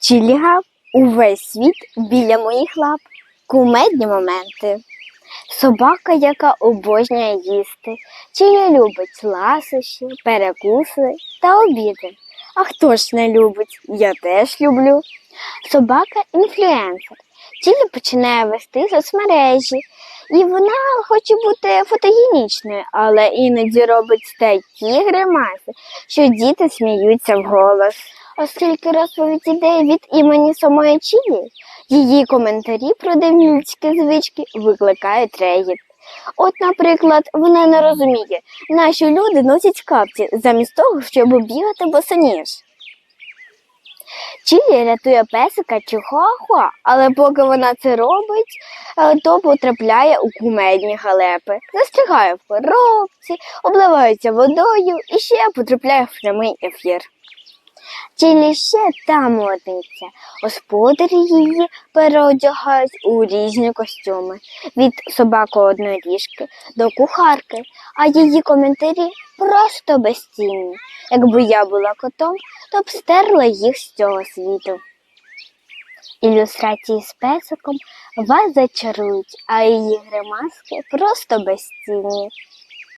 Чілігав увесь світ біля моїх лап. Кумедні моменти. Собака, яка обожнює їсти, Чілі любить ласощі, перекуси та обіди. А хто ж не любить? Я теж люблю. Собака інфлюенсер. Чілі починає вести соцмережі, і вона хоче бути фотогенічною, але іноді робить такі гримаси, що діти сміються вголос. Оскільки розповідь іде від імені самої Чілі, її коментарі про дивні звички викликають регіт. От, наприклад, вона не розуміє, наші люди носять капці замість того, щоб бігати босоніж. Чілі рятує песика чихуахуа, але поки вона це робить, е, то потрапляє у кумедні галепи, застрягає в коробці, обливається водою і ще потрапляє в прямий ефір. Чілі ще та модниця. Господарі її переодягають у різні костюми від собаки одноріжки до кухарки, а її коментарі просто безцінні. Якби я була котом, то б стерла їх з цього світу. Ілюстрації з песиком вас зачарують, а її гримаски просто безцінні.